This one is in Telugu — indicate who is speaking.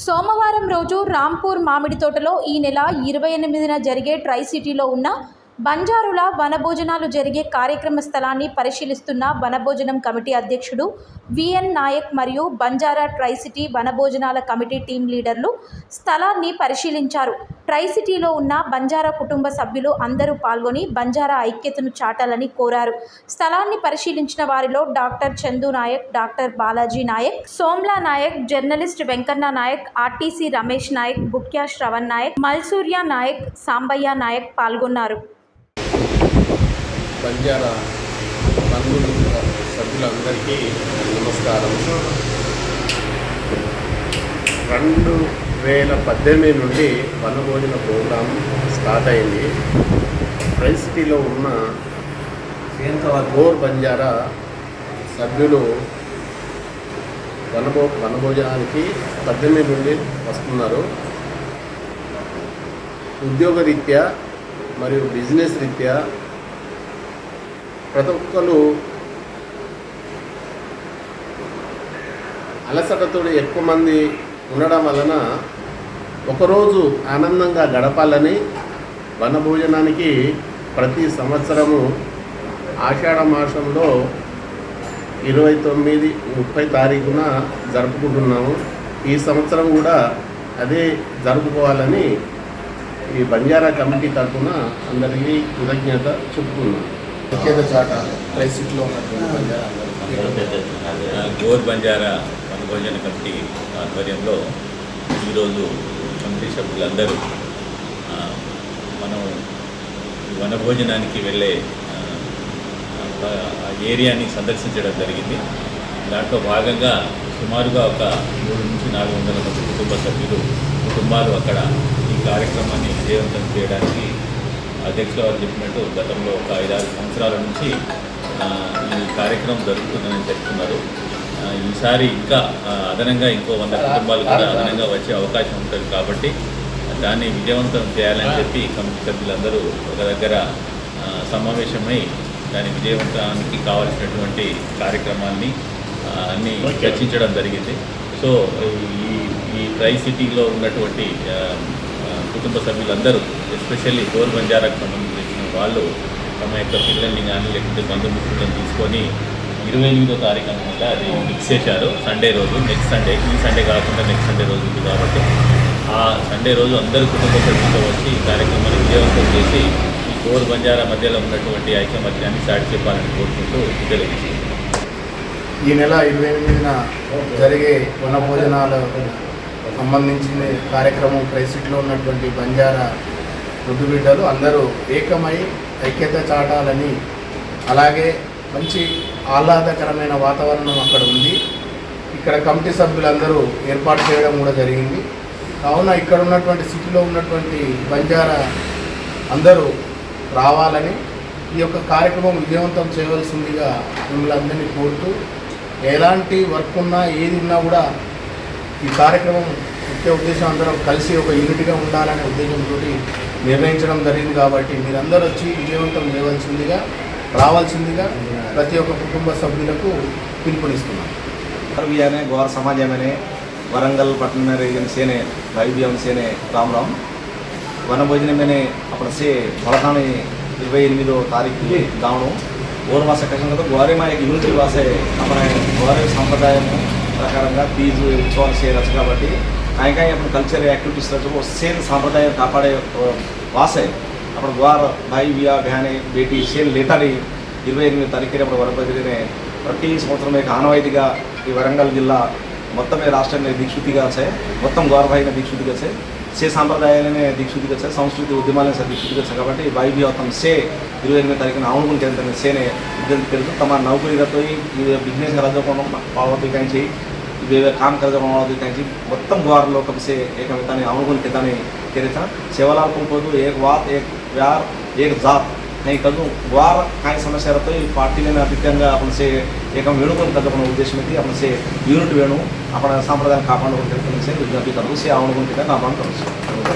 Speaker 1: సోమవారం రోజు రాంపూర్ మామిడి తోటలో ఈ నెల ఇరవై ఎనిమిదిన జరిగే ట్రై సిటీలో ఉన్న బంజారుల వనభోజనాలు జరిగే కార్యక్రమ స్థలాన్ని పరిశీలిస్తున్న వనభోజనం కమిటీ అధ్యక్షుడు విఎన్ నాయక్ మరియు బంజారా ట్రై సిటీ వనభోజనాల కమిటీ టీం లీడర్లు స్థలాన్ని పరిశీలించారు. ట్రై సిటీలో ఉన్న బంజారా కుటుంబ సభ్యులు అందరూ పాల్గొని బంజారా ఐక్యతను చాటాలని కోరారు. స్థలాన్ని పరిశీలించిన వారిలో doctor Chandu Nayak doctor Balaji Nayak Somla Nayak journalist Venkanna Nayak RTC Ramesh Nayak Bukya Shravan Nayak Malsurya Nayak Sambaiah Nayak పాల్గొన్నారు.
Speaker 2: బంజారా బంధువులు సభ్యులందరికీ నమస్కారం. రెండు వేల పద్దెనిమిది నుండి వనభోజన ప్రోగ్రాం స్టార్ట్ అయింది. ట్రై సిటీలో ఉన్న గోర్ బంజారా సభ్యులు వనభో వనభోజనానికి పద్దెనిమిది నుండి వస్తున్నారు. ఉద్యోగరీత్యా మరియు బిజినెస్ రీత్యా ప్రతి ఒక్కరు అలసటతో ఎక్కువ మంది ఉండడం వలన ఒకరోజు ఆనందంగా గడపాలని వనభోజనానికి ప్రతి సంవత్సరము ఆషాఢ మాసంలో ఇరవై తొమ్మిది ముప్పై తారీఖున జరుపుకుంటున్నాము. ఈ సంవత్సరం కూడా అదే జరుపుకోవాలని ఈ బంజారా కమిటీ తరఫున అందరికీ కృతజ్ఞత చెప్పుకున్నాను.
Speaker 3: ప్రత్యేక చాట ట్రైసిట్లో ఉన్నటువంటి బంజారా
Speaker 4: గోర్ బంజారా వనభోజన కమిటీ ఆధ్వర్యంలో ఈరోజు కమిటీ సభ్యులందరూ మనం వనభోజనానికి వెళ్ళే ఏరియాని సందర్శించడం జరిగింది. దాంట్లో భాగంగా సుమారుగా ఒక మూడు నుంచి నాలుగు వందల మంది కుటుంబ సభ్యులు కుటుంబాలు అక్కడ కార్యక్రమాన్ని విజయవంతం చేయడానికి అధ్యక్షులు వారు చెప్పినట్టు గతంలో ఒక ఐదారు సంవత్సరాల నుంచి ఈ కార్యక్రమం జరుగుతుందని చెప్తున్నారు. ఈసారి ఇంకా అదనంగా ఇంకో వంద కుటుంబాలు కూడా అదనంగా వచ్చే అవకాశం ఉంటుంది కాబట్టి దాన్ని విజయవంతం చేయాలని చెప్పి కమిటీ సభ్యులందరూ ఒక దగ్గర సమావేశమై దాని విజయవంతానికి కావాల్సినటువంటి కార్యక్రమాన్ని అన్ని చర్చించడం జరిగింది. సో ఈ ఈ ట్రై సిటీలో ఉన్నటువంటి కుటుంబ సభ్యులందరూ ఎస్పెషల్లీ గోర్ బంజారాకు సంబంధించిన వాళ్ళు తమ యొక్క పిల్లల్ని కానీ లేకుంటే బంధుమిత్రులను తీసుకొని ఇరవై ఎనిమిదో తారీఖు అనమాట అది ఫిక్స్ చేశారు. సండే రోజు నెక్స్ట్ సండే ఈ సండే కాకుండా నెక్స్ట్ సండే రోజు ఉంది కాబట్టి ఆ సండే రోజు అందరు కుటుంబ సభ్యులతో వచ్చి ఈ కార్యక్రమాన్ని విజయవంతం చేసి ఈ గోర్ బంజారా మధ్యలో ఉన్నటువంటి ఐకమత్యాన్ని సాటి చెప్పాలని కోరుకుంటూ తెలియజేసింది
Speaker 3: ఈ నెల ఇరవై ఎనిమిదిన జరిగే వనభోజనాలకు సంబంధించిన కార్యక్రమం ప్రైసిట్లో ఉన్నటువంటి బంజారా వృద్ధు బిడ్డలు అందరూ ఏకమై ఐక్యత చాటాలని అలాగే మంచి ఆహ్లాదకరమైన వాతావరణం అక్కడ ఉంది. ఇక్కడ కమిటీ సభ్యులందరూ ఏర్పాటు చేయడం కూడా జరిగింది. కావున ఇక్కడ ఉన్నటువంటి సిటీలో ఉన్నటువంటి బంజారా అందరూ రావాలని ఈ యొక్క కార్యక్రమం విజయవంతం చేయవలసిందిగా మిమ్మల్ని అందరినీ కోరుతూ ఎలాంటి వర్క్ ఉన్నా ఏది ఉన్నా కూడా ఈ కార్యక్రమం ముఖ్య ఉద్దేశం అందరం కలిసి ఒక యూనిట్గా ఉండాలనే ఉద్దేశంతో నిర్ణయించడం జరిగింది కాబట్టి మీరందరూ వచ్చి విజయవంతం చేయవలసిందిగా రావాల్సిందిగా ప్రతి ఒక్క కుటుంబ సభ్యులకు పిలుపునిస్తున్నాం
Speaker 5: और भी आने गौर समाज है मैंने वरंगल पटना रीजन से ने भाई भी हमसे ने राम राम వన భోజనం మేనే అప్పుడు సే బలకాని ఇరవై ఎనిమిదో తారీఖు గాను ఓర్ మాస కష్టంగా గోరే మా యొక్క యూనిటీ వాసే మన గోరే సాంప్రదాయం ప్రకారంగా తీజు ఉత్సవాలు చేయవచ్చు కాబట్టి కాయకాయ అప్పుడు కల్చర్ యాక్టివిటీస్ రచు సేన్ సాంప్రదాయం కాపాడే వాసే అప్పుడు గోర్ భాయి బియా బహనే బేటీ సేన్ లేటారి ఇరవై ఎనిమిది తారీఖున అప్పుడు వరభద్రినే ప్రతి సంవత్సరం యొక్క ఆనవాయితీగా ఈ వరంగల్ జిల్లా మొత్తమే రాష్ట్రంలో దీక్షుతిగా వచ్చాయి మొత్తం గౌరవమైన దీక్షుతిగా వచ్చాయి సే సాంప్రదాయాలనే దీక్షుతిగా వచ్చాయి సంస్కృతి ఉద్యమాలనే సార్ దీక్షుతిగా వచ్చాయి కాబట్టి బాయి బి అవుతాం సే ఇరవై ఎనిమిది తారీఖున అవునుకుని తెలుస్తుంది సేనే ఇద్దరు తెలుసు తమ నౌకరీలతో ఈ బిజినెస్ రద్దుకోవడం పాల్గొని కాంచి వేరే काम करके बनावती त्यांची उत्तम द्वार लोक से एकमेकांनी अवगुण ठिकाणी केरेचा सेवाला कुंपदू एक वाद एक व्यार एक जात नाही कजू वार काय समस्या राहतो पार्टीने अतिथ्यांगा आपण से एका वेणूकडून त्याचा पण उद्देश मिळते आपण से युनिट वेणू आपण संप्रदाय कापांड विज्ञप्ती करू से अवगुण ठिकाणी आपण करू